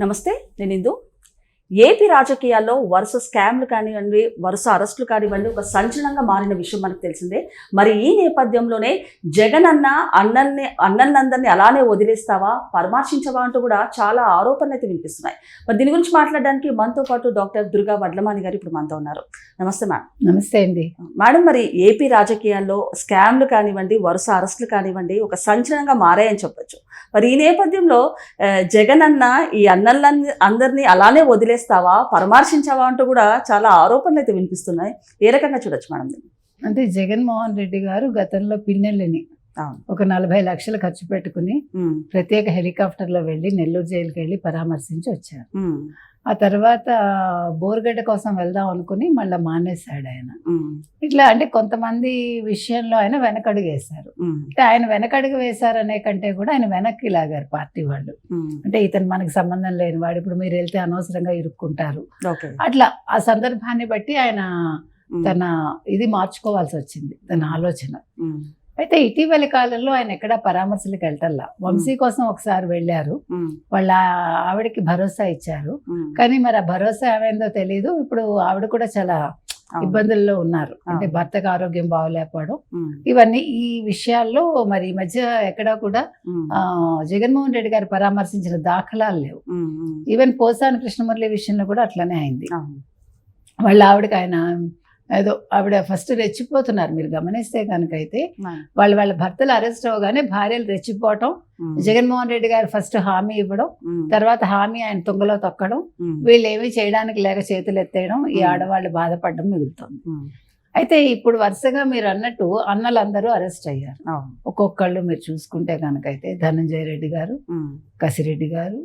నమస్తే నేను ఇందు. ఏపీ రాజకీయాల్లో వరుస స్కామ్లు కానివ్వండి వరుస అరెస్టులు కానివ్వండి ఒక సంచలనంగా మారిన విషయం మనకు తెలిసిందే. మరి ఈ నేపథ్యంలోనే జగన్ అన్న అన్నల్ని అన్నలందరినీ అలానే వదిలేస్తావా పరామర్శించవా అంటూ కూడా చాలా ఆరోపణలు అయితే వినిపిస్తున్నాయి. మరి దీని గురించి మాట్లాడడానికి మనతో పాటు డాక్టర్ దుర్గా వడ్లమాని గారు ఇప్పుడు మనతో ఉన్నారు. నమస్తే మేడం నమస్తే అండి. మేడం మరి ఏపీ రాజకీయాల్లో స్కామ్లు కానివ్వండి వరుస అరెస్టులు కానివ్వండి ఒక సంచలనంగా మారాయని చెప్పొచ్చు. మరి ఈ నేపథ్యంలో జగన్ అన్న ఈ అన్నల్ని అందరినీ అలానే వదిలేస్తావా పరామర్శించావా అంటూ కూడా చాలా ఆరోపణలు అయితే వినిపిస్తున్నాయి. ఏ రకంగా చూడొచ్చు మేడం? అంటే జగన్మోహన్ రెడ్డి గారు గతంలో పిన్నెల్లిని. ఒక నలభై లక్షలు ఖర్చు పెట్టుకుని ప్రత్యేక హెలికాప్టర్లో వెళ్ళి నెల్లూరు జైలుకి వెళ్ళి పరామర్శించి వచ్చారు. ఆ తర్వాత బోర్గడ్డ కోసం వెళ్దాం అనుకుని మళ్ళీ మానేశాడు ఆయన. ఇట్లా అంటే కొంతమంది విషయంలో ఆయన వెనకడుగు వేశారు. అంటే ఆయన వెనకడుగు వేశారనే కంటే కూడా ఆయన వెనక్కి లాగారు పార్టీ వాళ్ళు. అంటే ఇతను మనకి సంబంధం లేని వాడు ఇప్పుడు మీరు వెళ్తే అనవసరంగా ఇరుక్కుంటారు. అట్లా ఆ సందర్భాన్ని బట్టి ఆయన తన ఇది మార్చుకోవాల్సి వచ్చింది తన ఆలోచన. అయితే ఇటీవలి కాలంలో ఆయన ఎక్కడ పరామర్శలకు వెళ్ళటల్లా వంశీ కోసం ఒకసారి వెళ్ళారు. వాళ్ళ ఆవిడకి భరోసా ఇచ్చారు. కానీ మరి ఆ భరోసా ఏమైందో తెలియదు ఇప్పుడు ఆవిడ కూడా చాలా. ఇబ్బందుల్లో ఉన్నారు. అంటే. భర్తకు ఆరోగ్యం బాగోలేకపోవడం. ఇవన్నీ ఈ విషయాల్లో మరి ఈ మధ్య ఎక్కడా కూడా జగన్మోహన్ రెడ్డి గారు పరామర్శించిన దాఖలాలు లేవు. ఈవెన్ పోసాని కృష్ణమురళి విషయంలో కూడా అట్లనే అయింది. వాళ్ళ ఆవిడకి ఆయన ఏదో ఆవిడ ఫస్ట్ రెచ్చిపోతున్నారు మీరు గమనిస్తే కనుకైతే. వాళ్ళ వాళ్ళ భర్తలు అరెస్ట్ అవగానే భార్యలు రెచ్చిపోవటం జగన్మోహన్ రెడ్డి గారు ఫస్ట్ హామీ ఇవ్వడం తర్వాత హామీ ఆయన తుంగలో తొక్కడం వీళ్ళు ఏమీ చేయడానికి లేక చేతులు ఎత్తేయడం ఈ. ఆడవాళ్ళు బాధపడడం మిగులుతుంది. అయితే ఇప్పుడు వరుసగా మీరు అన్నట్టు అన్నలందరూ అరెస్ట్ అయ్యారు. ఒక్కొక్కళ్ళు మీరు చూసుకుంటే కనుకైతే ధనంజయ రెడ్డి గారు కసిరెడ్డి గారు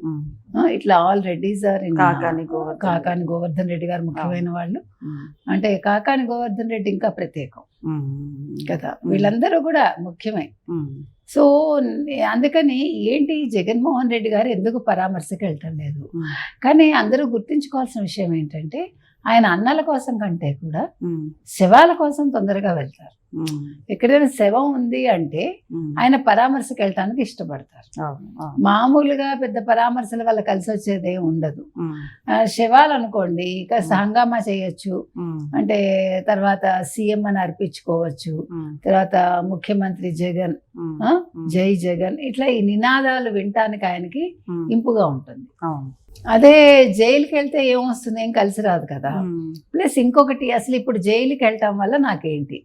ఇట్లా ఆల్ రెడ్డిస్ ఆర్ కాకాని గోవర్ధన్. కాకాని గోవర్ధన్ రెడ్డి గారు ముఖ్యమైన వాళ్ళు. అంటే కాకాని గోవర్ధన్ రెడ్డి ఇంకా ప్రత్యేకం కదా. వీళ్ళందరూ కూడా ముఖ్యమే. సో అందుకని ఏంటి జగన్మోహన్ రెడ్డి గారు ఎందుకు పరామర్శకు వెళ్ళటం లేదు కానీ అందరూ గుర్తుంచుకోవాల్సిన విషయం ఏంటంటే ఆయన అన్నల కోసం కంటే కూడా శవాల కోసం తొందరగా వెళ్తారు. ఎక్కడైనా శవం ఉంది అంటే. ఆయన పరామర్శకు వెళ్ళటానికి ఇష్టపడతారు. మామూలుగా పెద్ద పరామర్శల వల్ల కలిసి వచ్చేది ఉండదు. శవాలు అనుకోండి కాస్త హంగామా చేయొచ్చు. అంటే తర్వాత సీఎం అని అర్పించుకోవచ్చు. తర్వాత ముఖ్యమంత్రి జగన్ జై జగన్ ఇట్లా ఈ నినాదాలు వినటానికి ఆయనకి ఇంపుగా ఉంటుంది. అదే జైలుకి వెళ్తే ఏమొస్తుంది? ఏం కలిసి రాదు కదా. ప్లస్ ఇంకొకటి అసలు ఇప్పుడు జైలుకి వెళ్ళటం వల్ల నాకేంటి?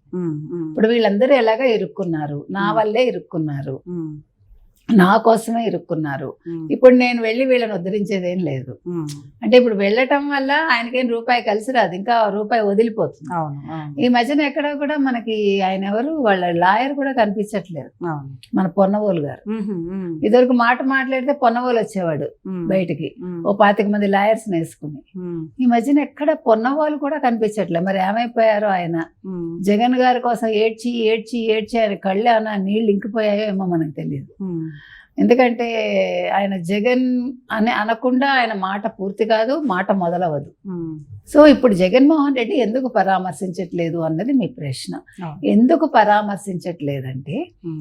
ఇప్పుడు వీళ్ళందరూ ఎలాగ ఇరుక్కున్నారు? నా. వల్లే ఇరుక్కున్నారు. నా కోసమే ఇరుక్కున్నారు. ఇప్పుడు నేను వెళ్ళి వీళ్ళని ఉద్ధరించేది లేదు. అంటే ఇప్పుడు వెళ్ళటం వల్ల ఆయనకేం రూపాయి కలిసి రాదు. ఇంకా రూపాయి వదిలిపోతుంది. ఈ మధ్యన ఎక్కడ కూడా మనకి ఆయన ఎవరు వాళ్ళ లాయర్ కూడా కనిపించట్లేదు. మన పొన్నవోలు గారు. ఇదివరకు మాట మాట్లాడితే పొన్నవోలు వచ్చేవాడు బయటికి. ఓ పాతిక మంది లాయర్స్ వేసుకుని. ఈ మధ్యన ఎక్కడ పొన్నవాళ్ళు కూడా కనిపించట్లేదు మరి ఏమైపోయారో ఆయన? జగన్ గారి కోసం ఏడ్చి ఏడ్చి ఏడ్చి ఆయన కళ్ళు ఏమైనా నీళ్ళు ఇంకిపోయాయో ఏమో మనకు తెలియదు. ఎందుకంటే ఆయన జగన్ అని అనకుండా ఆయన మాట పూర్తి కాదు మాట మొదలవదు. సో ఇప్పుడు జగన్మోహన్ రెడ్డి ఎందుకు పరామర్శించట్లేదు అన్నది మీ ప్రశ్న. ఎందుకు పరామర్శించట్లేదంటే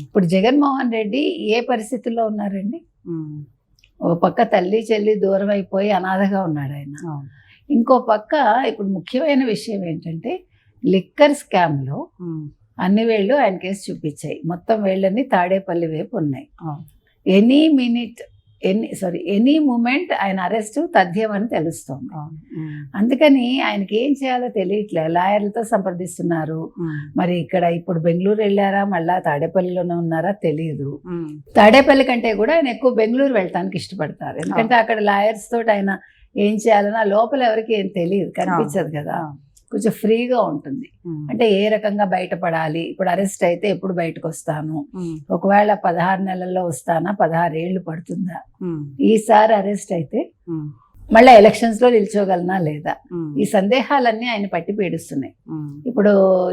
ఇప్పుడు జగన్మోహన్ రెడ్డి ఏ పరిస్థితుల్లో ఉన్నారండి? ఓ పక్క తల్లి చెల్లి దూరం అయిపోయి అనాథగా ఉన్నాడు ఆయన. ఇంకో పక్క ఇప్పుడు ముఖ్యమైన విషయం ఏంటంటే లిక్కర్ స్కామ్లో అన్ని వేళ్ళు ఆయన కేసు చూపించాయి. మొత్తం వేళ్ళని తాడేపల్లి వైపు ఉన్నాయి. Any minute any sorry any moment ఆయన అరెస్ట్ తథ్యమని తెలుస్తోంది. అందుకని ఆయనకి ఏం చేయాలో తెలియట్లే. లాయర్లతో సంప్రదిస్తున్నారు. మరి ఇక్కడ ఇప్పుడు బెంగళూరు వెళ్ళారా? మళ్ళా తాడేపల్లిలోనే ఉన్నారా? తెలియదు తాడేపల్లి కంటే కూడా ఆయన ఎక్కువ బెంగళూరు వెళ్ళటానికి ఇష్టపడతారు. ఎందుకంటే అక్కడ లాయర్స్ తోటి ఆయన ఏం చేయాలన్నా లోపల ఎవరికి ఏం తెలియదు. కనిపించదు కదా. కొంచెం ఫ్రీగా ఉంటుంది. అంటే ఏ రకంగా బయటపడాలి? ఇప్పుడు అరెస్ట్ అయితే ఎప్పుడు బయటకు వస్తాను ఒకవేళ పదహారు నెలల్లో వస్తానా? పదహారు ఏళ్ళు పడుతుందా ఈసారి అరెస్ట్ అయితే మళ్ళీ ఎలక్షన్స్లో నిల్చోగలనా లేదా? ఈ సందేహాలన్నీ ఆయన పట్టి పీడిస్తున్నాయి. ఇప్పుడు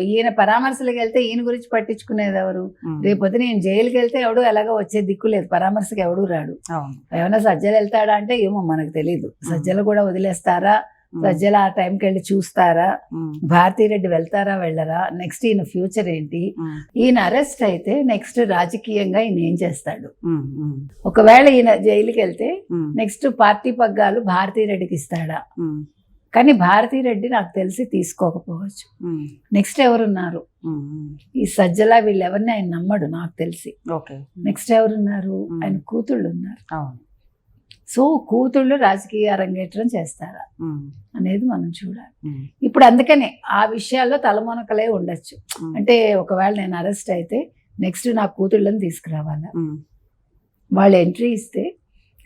ఈయన పరామర్శలకు వెళ్తే ఈయన గురించి పట్టించుకునేది ఎవరు? రేపొద్దు నేను జైలుకి వెళ్తే ఎవడు ఎలాగో వచ్చే దిక్కు లేదు. పరామర్శకు ఎవడు రాడు. ఏమైనా సజ్జలు వెళ్తాడా అంటే ఏమో మనకు తెలియదు సజ్జలు కూడా వదిలేస్తారా? సజ్జల ఆ టైంకి వెళ్ళి చూస్తారా భారతీరెడ్డి వెళ్తారా వెళ్ళరా? నెక్స్ట్ ఈయన ఫ్యూచర్ ఏంటి? ఈయన అరెస్ట్ అయితే నెక్స్ట్ రాజకీయంగా ఈయన ఏం చేస్తాడు? ఒకవేళ ఈయన జైలుకి వెళ్తే నెక్స్ట్ పార్టీ పగ్గాలు భారతీరెడ్డికి ఇస్తాడా? కానీ భారతీరెడ్డి నాకు తెలిసి తీసుకోకపోవచ్చు. నెక్స్ట్ ఎవరున్నారు. ఈ సజ్జల వీళ్ళు ఎవరిని ఆయన నమ్మడు నాకు తెలిసి. నెక్స్ట్ ఎవరున్నారు. ఆయన కూతుళ్ళు ఉన్నారు అవును. సో కూతుళ్ళు రాజకీయ అరంగేట్రం చేస్తారా? అనేది మనం చూడాలి. ఇప్పుడు అందుకనే ఆ విషయాల్లో తలమునకలే ఉండొచ్చు. అంటే ఒకవేళ నేను అరెస్ట్ అయితే నెక్స్ట్ నా కూతుళ్ళని తీసుకురావాలా? వాళ్ళు ఎంట్రీ ఇస్తే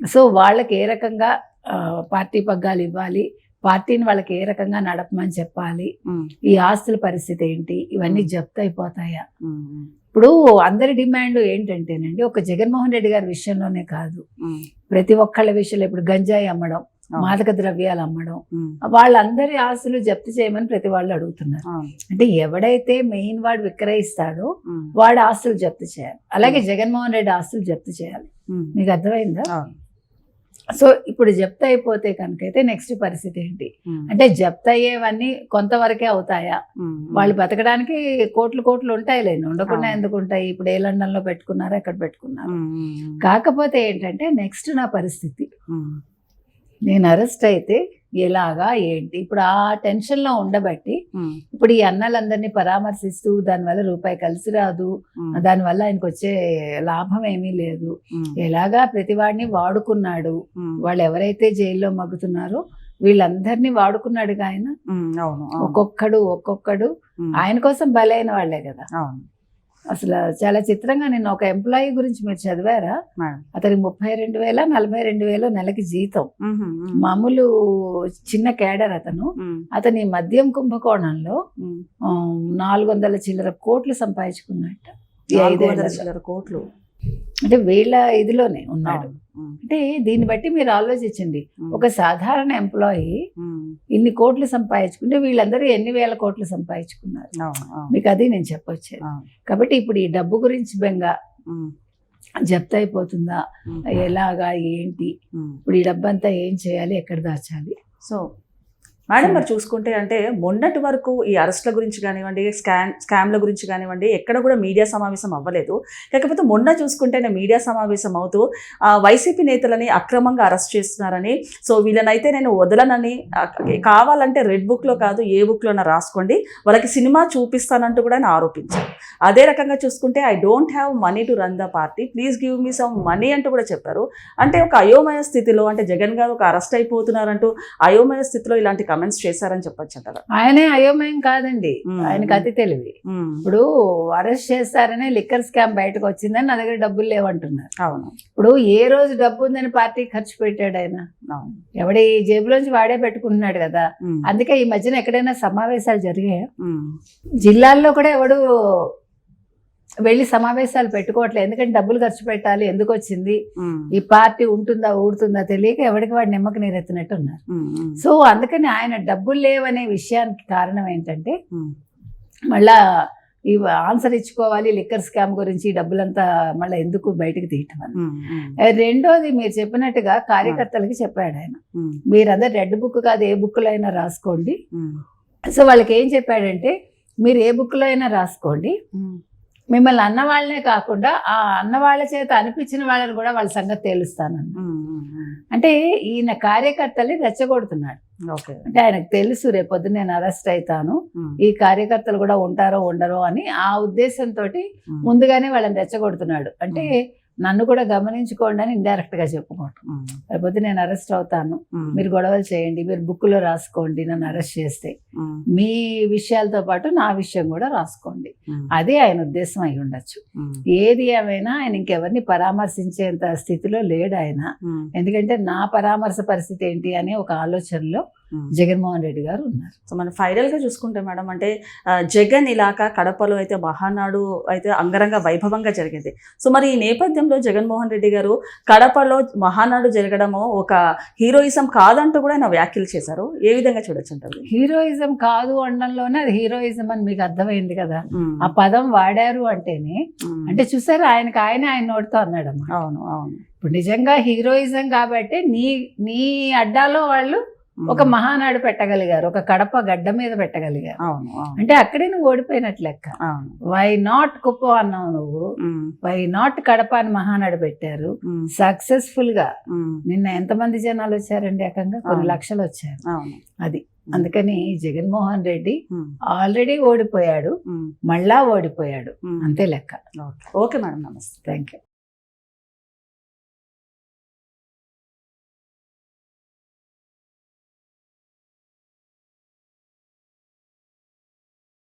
సో వాళ్ళకి ఏ రకంగా పార్టీ పగ్గాలు ఇవ్వాలి? పార్టీని వాళ్ళకి ఏ రకంగా నడపమని చెప్పాలి? ఈ ఆస్తుల పరిస్థితి ఏంటి? ఇవన్నీ జప్తు అయిపోతాయా? ఇప్పుడు అందరి డిమాండ్ ఏంటంటేనండి ఒక జగన్మోహన్ రెడ్డి గారి విషయంలోనే కాదు. ప్రతి ఒక్కళ్ళ విషయంలో ఇప్పుడు గంజాయి అమ్మడం. మాదక ద్రవ్యాలు అమ్మడం వాళ్ళందరి ఆస్తులు జప్తు చేయమని ప్రతి వాళ్ళు అడుగుతున్నారు. అంటే ఎవడైతే మెయిన్ వాడు విక్రయిస్తాడో వాడు ఆస్తులు జప్తు చేయాలి. అలాగే జగన్మోహన్ రెడ్డి ఆస్తులు జప్తు చేయాలి. మీకు అర్థమైందా. సో ఇప్పుడు జప్తు అయిపోతే కనుకైతే నెక్స్ట్ పరిస్థితి ఏంటి? అంటే జప్తు అయ్యేవన్నీ కొంతవరకే అవుతాయా? వాళ్ళు బతకడానికి కోట్లు కోట్లు ఉంటాయి లేని ఉండకుండా. ఎందుకు ఉంటాయి? ఇప్పుడు ఏ లండన్లో పెట్టుకున్నారో? ఎక్కడ పెట్టుకున్నారు? కాకపోతే ఏంటంటే నెక్స్ట్ నా పరిస్థితి. నేను అరెస్ట్ అయితే ఎలాగా ఏంటి? ఇప్పుడు ఆ టెన్షన్లో ఉండబట్టి ఇప్పుడు ఈ అన్నలందరినీ పరామర్శిస్తూ దానివల్ల రూపాయి కలిసి రాదు దానివల్ల ఆయనకు వచ్చే లాభం ఏమీ లేదు. ఎలాగా ప్రతివాడిని వాడుకున్నాడు వాళ్ళు ఎవరైతే జైల్లో మగ్గుతున్నారో వీళ్ళందరినీ వాడుకున్నాడుగా ఆయన. ఒక్కొక్కడు ఒక్కొక్కడు ఆయన కోసం బలైన వాళ్ళే కదా. అవును. అసలు చాలా చిత్రంగా నేను ఒక ఎంప్లాయీ గురించి మీరు చదివారా? అతనికి ముప్పై రెండు వేల నలభై రెండు వేలు నెలకి జీతం. మామూలు చిన్న కేడర్ అతను. అతని మద్యం కుంభకోణంలో నాలుగు వందల చిల్లర కోట్లు సంపాదించుకున్నట్ట. నాలుగు వందల. చిల్లర కోట్లు. అంటే వీళ్ళ ఇదిలోనే ఉన్నాడు. అంటే దీన్ని బట్టి మీరు ఆలోచించండి. ఒక సాధారణ ఎంప్లాయీ ఇన్ని కోట్లు సంపాదించుకుంటే వీళ్ళందరూ ఎన్ని వేల కోట్లు సంపాదించుకున్నారు? మీకు అది నేను చెప్పొచ్చేది. అవును. కాబట్టి ఇప్పుడు ఈ డబ్బు గురించి బెంగ జప్తు అయిపోతుందా? ఎలాగా ఏంటి. ఇప్పుడు ఈ డబ్బంతా ఏం చేయాలి? ఎక్కడ దాచాలి? సో మేడం మరి చూసుకుంటే అంటే మొన్నటి వరకు ఈ అరెస్ట్ల గురించి కానివ్వండి స్కామ్ స్కామ్ల గురించి కానివ్వండి ఎక్కడ కూడా మీడియా సమావేశం అవ్వలేదు. కాకపోతే మొన్న చూసుకుంటేనే మీడియా సమావేశం అవుతూ వైసీపీ నేతలని అక్రమంగా అరెస్ట్ చేస్తున్నారని సో వీళ్ళనైతే నేను వదలనని కావాలంటే రెడ్ బుక్లో కాదు ఏ బుక్లోనా రాసుకోండి వాళ్ళకి సినిమా చూపిస్తానంటూ కూడా ఆయన ఆరోపించారు. అదే రకంగా చూసుకుంటే I don't have money to run the party please give me some money అంటూ కూడా చెప్పారు. అంటే ఒక అయోమయ స్థితిలో అంటే జగన్ గారు ఒక అరెస్ట్ అయిపోతున్నారంటూ అయోమయ స్థితిలో ఇలాంటి కమెంట్స్ చేశారని చెప్పొచ్చు అంటారా. ఆయనే అయోమయం కాదండి. ఆయనకి అతి తెలివి. ఇప్పుడు అరెస్ట్ చేస్తారనే లిక్కర్ స్కామ్ బయటకు వచ్చిందని నా దగ్గర డబ్బులు లేవంటున్నారు. అవును. ఇప్పుడు ఏ రోజు డబ్బు ఉందని పార్టీ ఖర్చు పెట్టాడు ఆయన? ఎవడి జేబులోంచి వాడే పెట్టుకుంటున్నాడు కదా. అందుకే ఈ మధ్యన ఎక్కడైనా సమావేశాలు జరిగాయా? జిల్లాల్లో కూడా ఎవడు వెళ్ళి సమావేశాలు పెట్టుకోవట్లేదు. ఎందుకంటే డబ్బులు ఖర్చు పెట్టాలి. ఎందుకు వచ్చింది? ఈ పార్టీ ఉంటుందా ఊడుతుందా తెలియక ఎవరికి వాడు నిమ్మకి నీరెత్తినట్టు ఉన్నారు సో అందుకని ఆయన డబ్బులు లేవనే విషయానికి కారణం ఏంటంటే మళ్ళా ఈ ఆన్సర్ ఇచ్చుకోవాలి లిక్కర్ స్కామ్ గురించి డబ్బులంతా మళ్ళీ ఎందుకు బయటకు తీయటం అని. రెండోది మీరు చెప్పినట్టుగా కార్యకర్తలకి చెప్పాడు ఆయన. మీరందరు రెడ్ బుక్ కాదు ఏ బుక్లో అయినా రాసుకోండి. సో వాళ్ళకి ఏం చెప్పాడంటే మీరు ఏ బుక్లో అయినా రాసుకోండి. మిమ్మల్ని అన్న వాళ్ళనే కాకుండా ఆ అన్న వాళ్ళ చేత అనిపించిన వాళ్ళని కూడా వాళ్ళ సంగతి తేలుస్తానన్న. అంటే ఈయన కార్యకర్తల్ని రెచ్చగొడుతున్నాడు. ఓకే. అంటే ఆయనకు తెలుసు రేపొద్దు నేను అరెస్ట్ అవుతాను ఈ కార్యకర్తలు కూడా ఉంటారో ఉండరో అని ఆ ఉద్దేశంతో ముందుగానే వాళ్ళని రెచ్చగొడుతున్నాడు. అంటే నన్ను కూడా గమనించుకోండి అని ఇండైరెక్ట్గా చెప్పుకోవటం రేపొద్దు నేను అరెస్ట్ అవుతాను. మీరు గొడవలు చేయండి మీరు బుక్లో రాసుకోండి నన్ను అరెస్ట్ చేస్తే. మీ విషయాలతో పాటు నా విషయం కూడా రాసుకోండి. అదే ఆయన ఉద్దేశం అయి ఉండొచ్చు. ఏది ఏమైనా ఆయన ఇంకెవరిని పరామర్శించేంత స్థితిలో లేడు ఆయన. ఎందుకంటే నా పరామర్శ పరిస్థితి ఏంటి అనే ఒక ఆలోచనలో. జగన్మోహన్ రెడ్డి గారు ఉన్నారు. సో మనం ఫైనల్గా చూసుకుంటే మేడం అంటే జగన్ ఇలాకా కడపలో అయితే మహానాడు అయితే అంగరంగ వైభవంగా జరిగింది. సో మరి ఈ నేపథ్యంలో జగన్మోహన్ రెడ్డి గారు కడపలో మహానాడు జరగడము ఒక హీరోయిజం కాదంటూ కూడా ఆయన వ్యాఖ్యలు చేశారు. ఏ విధంగా చూడొచ్చు అంటారు? హీరోయిజం కాదు అనడంలోనే అది హీరోయిజం అని మీకు అర్థమైంది కదా. ఆ పదం వాడారు అంటేనే అంటే చూసారు ఆయనకి ఆయన ఆయన నోటితో అన్నాడు అన్నమాట. అవును అవును. ఇప్పుడు నిజంగా హీరోయిజం కాబట్టి నీ నీ అడ్డాలో వాళ్ళు. ఒక మహానాడు పెట్టగలిగారు ఒక కడప గడ్డ మీద పెట్టగలిగారు. అంటే అక్కడే నువ్వు ఓడిపోయినట్లు లెక్క. వై నాట్ కుప్పం అన్నావు నువ్వు? వై నాట్ కడప అని మహానాడు పెట్టారు? సక్సెస్ఫుల్గా నిన్న ఎంతమంది జనాలు వచ్చారండి ఏకంగా? కొన్ని. లక్షలు వచ్చారు. అవును. అది. అందుకని జగన్మోహన్ రెడ్డి ఆల్రెడీ ఓడిపోయాడు. మళ్ళా ఓడిపోయాడు. అంతే లెక్క. ఓకే. ఓకే మేడం నమస్తే. Thank you